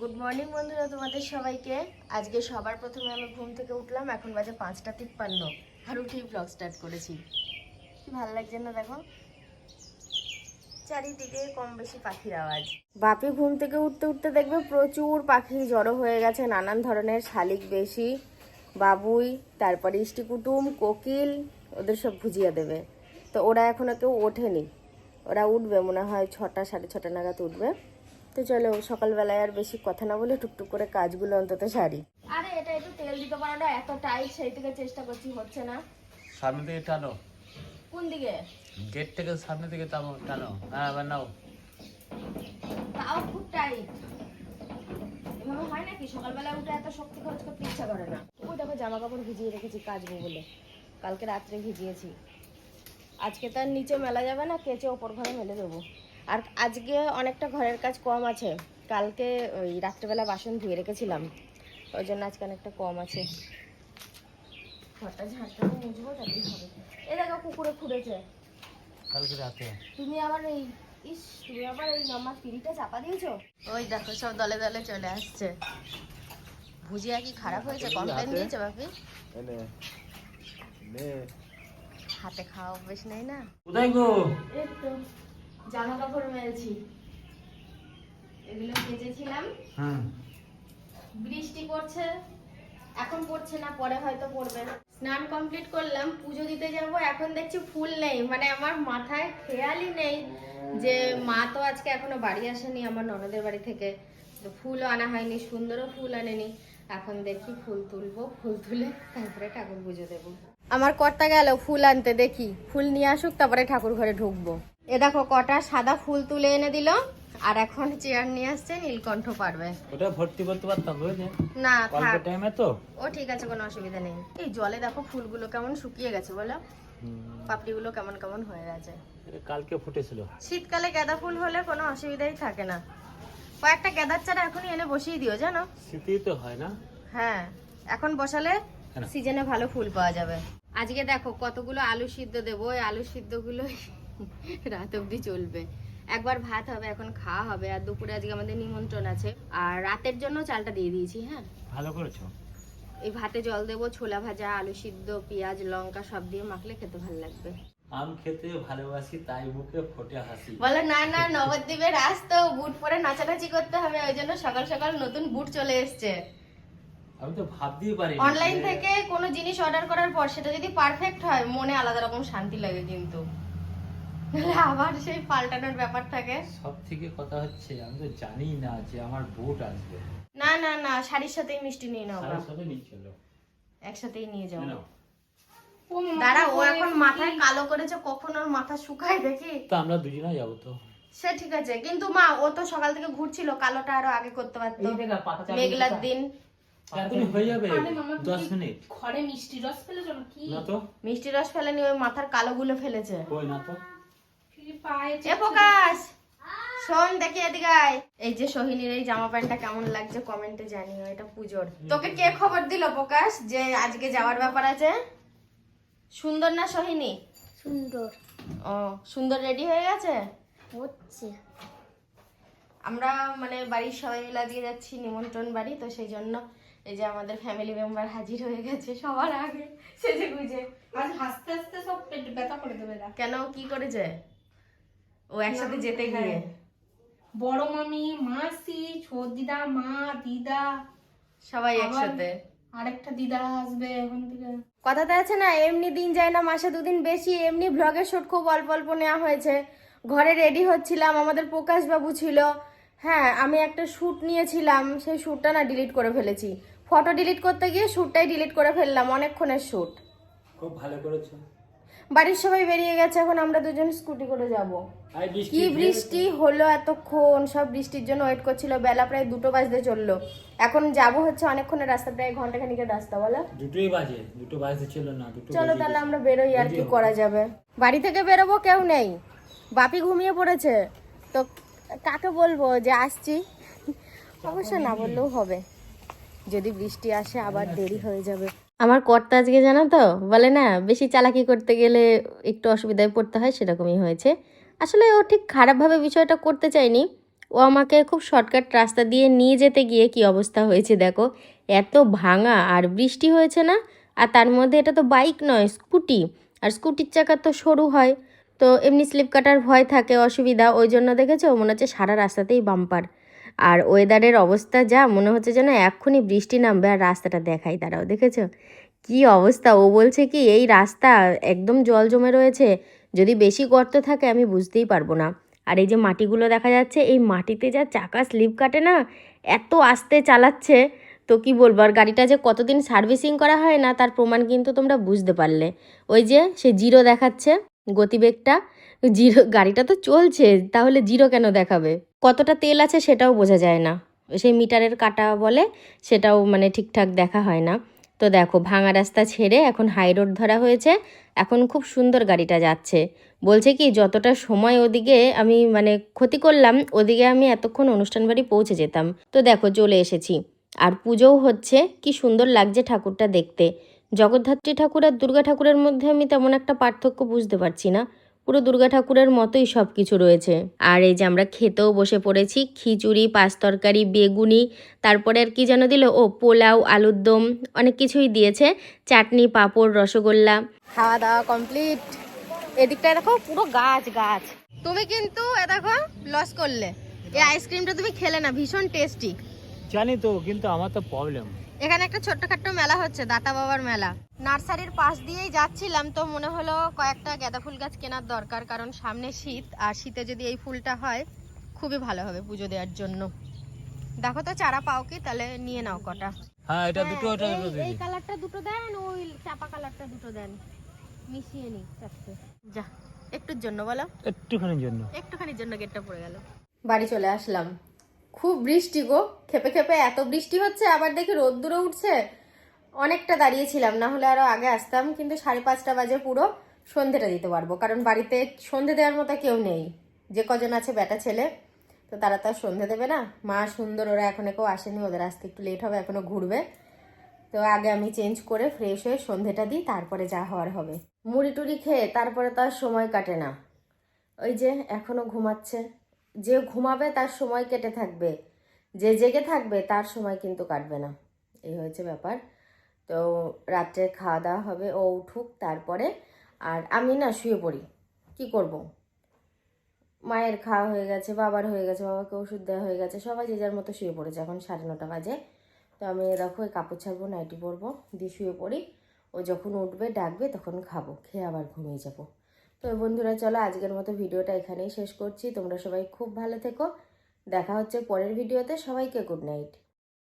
Good morning বন্ধুরা, তোমাদের সবাইকে। আজকে সবার প্রথমে আমি ঘুম থেকে উঠলাম, এখন বাজে পাঁচটা তিপ্পান্ন। আর উঠেই ব্লগ স্টার্ট করেছি। কি ভালো লাগছে না, দেখো? চারিদিকে কম বেশি পাখির আওয়াজ। বাপি ঘুম থেকে উঠতে উঠতে দেখবে প্রচুর পাখি জড়ো হয়ে গেছে, নানান ধরনের শালিক বেশি, বাবুই, তারপরে ইষ্টি কুটুম কোকিল, ওদের সব ভুজিয়া দেবে। তো ওরা এখনও কেউ ওঠেনি। ওরা উঠবে, মনে হয় ছটা, সাড়ে ছটা নাগাদ উঠবে। তো চলো সকালবেলায় আর বেশি কথা না বলে টুকটুক করে কাজগুলো অন্তত সারি। আরে এটা একটু তেল দিতে পারো না এত টাইট সেই থেকে চেষ্টা করছি হচ্ছে না। সামনে থেকে টানো। কোন দিকে? গেট থেকে সামনে থেকে টানো টানো। হ্যাঁ এবার নাও। তাও খুব টাইট এভাবে হয় নাকি? সকালবেলা উঠে এত শক্তি খরচ করতে ইচ্ছা করে না। ওই দেখো জামা কাপড় ভিজিয়ে রেখেছি কাচবো বলে কালকে রাত্রে ভিজিয়েছি। আজকে তার নিচে মেলা যাবে না কেচে ওপর ঘরে মেলে দেবো। আর আজকে অনেকটা ঘরের কাজ কম আছে। কালকে ওই রাত্রেবেলা বাসন ধুয়ে রেখেছিলাম। ওই জন্য আজকে অনেকটা কম আছে। ঘরটা ঝাড়তে মুছবো তাতেই হবে। এ দেখো কুকুরে খুঁড়েছে। কালকে রাতে। তুমি আবার এই ইস তুমি আবার এই আমার পিড়িটা চাপা দিয়েছ? ওই দেখো সব দলে দলে চলে আসছে। ভুজিয়া কি খারাপ হয়েছে? কমপ্লেন দিয়েছে বাপি? হাতে খাওয়া অভ্যেস নেই না? কোথায় গো? এই তো। জামা কাপড় মেলছি। এগুলো কেচেছিলাম। বৃষ্টি পড়ছে এখন পড়ছে না পরে হয়তো পড়বে। স্নান কমপ্লিট করলাম পুজো দিতে যাব এখন দেখছি ফুল নেই। মানে আমার মাথায় খেয়ালই নেই যে মা তো আজকে এখনও বাড়ি আসেনি আমার ননদের বাড়ি থেকে। তো ফুলও আনা হয়নি সুন্দরও ফুল আনেনি। এখন দেখি ফুল তুলবো ফুল তুলে তারপরে ঠাকুর পুজো দেবো। আমার কর্তা গেল ফুল আনতে দেখি। ফুল নিয়ে আসুক তারপরে ঠাকুর ঘরে ঢুকবো। এ দেখো কটা সাদা ফুল তুলে এনে দিল। আর এখন চেয়ার নিয়ে আসছে নীলকণ্ঠ পারবে। ওটা ভর্তি করতে পারতাম বুঝলে? না অল্প টাইমে তো। ও ঠিক আছে কোনো অসুবিধা নেই। এই জলে দেখো ফুলগুলো কেমন শুকিয়ে গেছে বলো? পাপড়িগুলো কেমন কেমন হয়ে গেছে। কালকে ফুটেছিল। শীতকালে গাঁদা ফুল হলে কোনো অসুবিধাই থাকে না। কয়েকটা গাঁদার চারা এখনই এনে বসিয়ে দিও জানো? শীতই তো হয় না? হ্যাঁ এখন বসালে সিজনে ভালো ফুল পাওয়া যাবে। আজকে দেখো কতগুলো আলু সিদ্ধ দেবো ওই আলু সিদ্ধগুলো রাত অবধি চলবে। একবার ভাত হবে এখন খাওয়া হবে আর দুপুরে আজকে আমাদের নিমন্ত্রণ আছে। আর রাতের জন্য চালটা দিয়ে দিয়েছি হ্যাঁ? ভালো করেছ। এই ভাতে জল দেবো ছোলা ভাজা আলু সিদ্ধ পেঁয়াজ লঙ্কা সব দিয়ে মাখলে খেতে ভালো লাগবে। আম খেতে ভালোবাসি তাই মুখে ফোটে হাসি। বলে না না নবদ্বীপের রাস তো বুট পরে নাচানাচি করতে হবে ওই জন্য সকাল সকাল নতুন বুট চলে এসছে। আমি তো ভাবতেই পারি অনলাইন থেকে কোনো জিনিস অর্ডার করার পর সেটা যদি পারফেক্ট হয় মনে আলাদা রকম শান্তি লাগে কিন্তু। নাহলে আবার সেই পাল্টানোর ব্যাপার থাকে। সব থেকে কথা হচ্ছে আমি তো জানি না যে আমার বুট আসবে। না না না শাড়ির সাথেই মিষ্টি নিয়ে নাও সারা সাথে নিয়ে চলো একসাথেই নিয়ে যাও। দাঁড়া ও এখন মাথায় কালো করেছে কখন ওর মাথা শুকায় দেখি? তো আমরা দুজনে যাব তো। সে ঠিক আছে কিন্তু মা ও তো সকাল থেকে ঘুরছিল কালোটা আরও আগে করতে পারতো। মেঘলার দিন। হয়ে যাবে মিনিট। ঘরে মিষ্টি রস পেলে চলো কি না তো। মিষ্টি রস ফেলেনি ওই মাথার কালো গুলো ফেলেছে না তো? এ প্রকাশ! শোন দেখি এদিকে আয়। এই যে সোহিনীর এই জামা প্যান্টটা কেমন লাগছে কমেন্টে জানিও এটা পুজোর। তোকে কে খবর দিল প্রকাশ যে আজকে যাওয়ার ব্যাপার আছে? সুন্দর না সোহিনী? সুন্দর। ও সুন্দর রেডি হয়ে গেছে? হচ্ছে। আমরা মানে বাড়ির সবাই মিলে আজকে যাচ্ছি নিমন্ত্রণ বাড়ি তো সেই জন্য এই যে আমাদের ফ্যামিলি মেম্বার হাজির হয়ে গেছে সবার আগে। সেজে গুজে আজ হাসতে হাসতে সব পেট ব্যথা করে দেবে। কেন? কি করেছে? ও একসাথে যেতে গিয়ে? বড় মামি মাসি ছোট দিদা মা দিদা। সবাই একসাথে। আরেকটা দিদা আসবে এখন থেকে। কথাতে আছে না এমনি দিন যায় না মাসে দুদিন বেশি এমনি ব্লগের শুট খুব অল্প অল্প নেওয়া হয়েছে। ঘরে রেডি হচ্ছিলাম আমাদের প্রকাশ বাবু ছিল। হ্যাঁ আমি একটা শ্যুট নিয়েছিলাম সেই শ্যুটটা না ডিলিট করে ফেলেছি। ফটো ডিলিট করতে গিয়ে শ্যুটটাই ডিলিট করে ফেললাম অনেকক্ষণের শ্যুট খুব ভালো করেছ। বাড়ির সবাই বেরিয়ে গেছে এখন আমরা দুজন স্কুটি করে যাব। কি বৃষ্টি হলো এতক্ষণ? সব বৃষ্টির জন্য ওয়েট করছিল বেলা প্রায় দুটো বাজতে চলল। এখন যাব হচ্ছে অনেকক্ষণের রাস্তা প্রায় ঘণ্টা খানিকের রাস্তা বলো? দুটোই বাজে দুটো বাজে ছিল না চলো তাহলে আমরা বেরোই আর কি করা যাবে। বাড়ি থেকে বেরোবো কেউ নেই। বাপি ঘুমিয়ে পড়েছে। তো কাকে বলব যে আসছি? অবশ্য না বললেও হবে। যদি বৃষ্টি আসে আবার দেরি হয়ে যাবে। আমার কর্তা আজকে জানো তো বলে না, বেশি চালাকি করতে গেলে একটু অসুবিধায় পড়তে হয়, সেরকমই হয়েছে। আসলে ও ঠিক খারাপভাবে বিষয়টা করতে চায়নি। ও আমাকে খুব শর্টকাট রাস্তা দিয়ে নিয়ে যেতে গিয়ে কি অবস্থা হয়েছে দেখো। এত ভাঙা আর বৃষ্টি হয়েছে না, আর তার মধ্যে এটা তো বাইক নয়, স্কুটি। আর স্কুটির চাকা তো সরু হয়, তো এমনি স্লিপ কাটার ভয় থাকে, অসুবিধা। ওই জন্য দেখেছ, মনে হচ্ছে সারা রাস্তাতেই বাম্পার। আর ওয়েদারের অবস্থা যা, মনে হচ্ছে যেন এক্ষুনি বৃষ্টি নামবে আর রাস্তাটা দেখাই, দাঁড়াও, দেখেছ? কি অবস্থা? ও বলছে কি, এই রাস্তা একদম জল জমে রয়েছে, যদি বেশি গর্ত থাকে আমি বুঝতেই পারব না। আর এই যে মাটিগুলো দেখা যাচ্ছে, এই মাটিতে যা চাকা স্লিপ কাটে না, এত আস্তে চালাচ্ছে, তো কি বলব? আর গাড়িটা যে কতদিন সার্ভিসিং করা হয় না, তার প্রমাণ কিন্তু তোমরা বুঝতে পারলে। ওই যে সে জিরো দেখাচ্ছে গতিবেগটা জিরো, গাড়িটা তো চলছে, তাহলে জিরো কেন দেখাবে? কতটা তেল আছে সেটাও বোঝা যায় না। সেই মিটারের কাটা বলে সেটাও মানে ঠিকঠাক দেখা হয় না। তো দেখো, ভাঙা রাস্তা ছেড়ে এখন হাই রোড ধরা হয়েছে, এখন খুব সুন্দর গাড়িটা যাচ্ছে। বলছে কি, যতটা সময় ওদিকে আমি মানে ক্ষতি করলাম, ওদিকে আমি এতক্ষণ অনুষ্ঠান বাড়ি পৌঁছে যেতাম। তো দেখো, চলে এসেছি। আর পুজোও হচ্ছে, কি সুন্দর লাগছে ঠাকুরটা দেখতে। জগদ্ধাত্রী ঠাকুর আর দুর্গা ঠাকুরের মধ্যে আমি তেমন একটা পার্থক্য বুঝতে পারছি না। পুরো দুর্গা ঠাকুরের মতোই সব কিছু রয়েছে। আর এই যে আমরা খেতেও বসে পড়েছি, খিচুড়ি, পাঁচ তরকারি, বেগুনি, তারপরে আর কি যেন দিল? ও, পোলাও, আলুর দম, অনেক কিছুই দিয়েছে। চাটনি, পাঁপড়, রসগোল্লা। খাওয়া দাওয়া কমপ্লিট এদিকটা দেখো, পুরো গাছ গাছ। তুমি কিন্তু, এ দেখো লস করলে। এই আইসক্রিমটা তুমি খেলে না, ভীষণ টেস্টি জানি তো কিন্তু আমার তো প্রবলেম এখানে একটা ছোট্টখাট্ট মেলা হচ্ছে দাতা বাবার মেলা। নার্সারির পাশ দিয়েই যাচ্ছিলাম তো মনে হলো কয়েকটা গাঁদা ফুল গাছ কেনার দরকার কারণ সামনে শীত আর শীতে যদি এই ফুলটা হয় খুবই ভালো হবে পুজো দেওয়ার জন্য। দেখো তো চারা পাও কি? তাহলে নিয়ে নাও কটা। হ্যাঁ এটা দুটো হ্যাঁ, এটা এই- দুটো এই কালারটা দুটো দেন ওই চাপা কালারটা দুটো দেন। মিশিয়ে নি চারটে। যা একটুর জন্য বলো। একটুখানির জন্য। একটুখানির জন্য গেটটা পড়ে গেল। বাড়ি চলে আসলাম। খুব বৃষ্টি গো। খেপে খেপে এত বৃষ্টি হচ্ছে, আবার দেখি রোদ্দুরও উঠছে। অনেকটা দাঁড়িয়েছিলাম, না হলে আরও আগে আসতাম, কিন্তু সাড়ে পাঁচটা বাজে পুরো সন্ধেটা দিতে পারব, কারণ বাড়িতে সন্ধে দেওয়ার মতো কেউ নেই। যে কজন আছে বেটা ছেলে, তো তারা তো আর সন্ধে দেবে না। মা সুন্দর, ওরা এখনও কেউ আসেনি, ওদের আসতে একটু লেট হবে, এখনও ঘুরবে। তো আগে আমি চেঞ্জ করে ফ্রেশ হয়ে সন্ধেটা দিই, তারপরে যা হওয়ার হবে। মুড়ি টুড়ি খেয়ে তারপরে তো আর সময় কাটে না। ওই যে এখনও ঘুমাচ্ছে। যে ঘুমাবে তার সময় কেটে থাকবে। যে জেগে থাকবে তার সময় কিন্তু কাটবে না। এই হয়েছে ব্যাপার। তো রাত্রে খাওয়া দাওয়া হবে, ও উঠুক তারপরে আর আমি না শুয়ে পড়ি। কি করব? মায়ের খাওয়া হয়ে গেছে, বাবার হয়ে গেছে, বাবাকে ওষুধ দেওয়া হয়ে গেছে, সবাই যে যার মতো শুয়ে পড়েছে। এখন সাড়ে নটা বাজে। তো আমি দেখো ওই কাপড় ছাড়বো, নাইটি পরবো, দিয়ে শুয়ে পড়ি। ও যখন উঠবে, ডাকবে, তখন খাব, খেয়ে আবার ঘুমিয়ে যাব। তো বন্ধুরা, চলো আজকের মতো ভিডিওটা এখানেই শেষ করছি। তোমরা সবাই খুব ভালো থেকো। দেখা হচ্ছে পরের ভিডিওতে। সবাইকে গুড নাইট।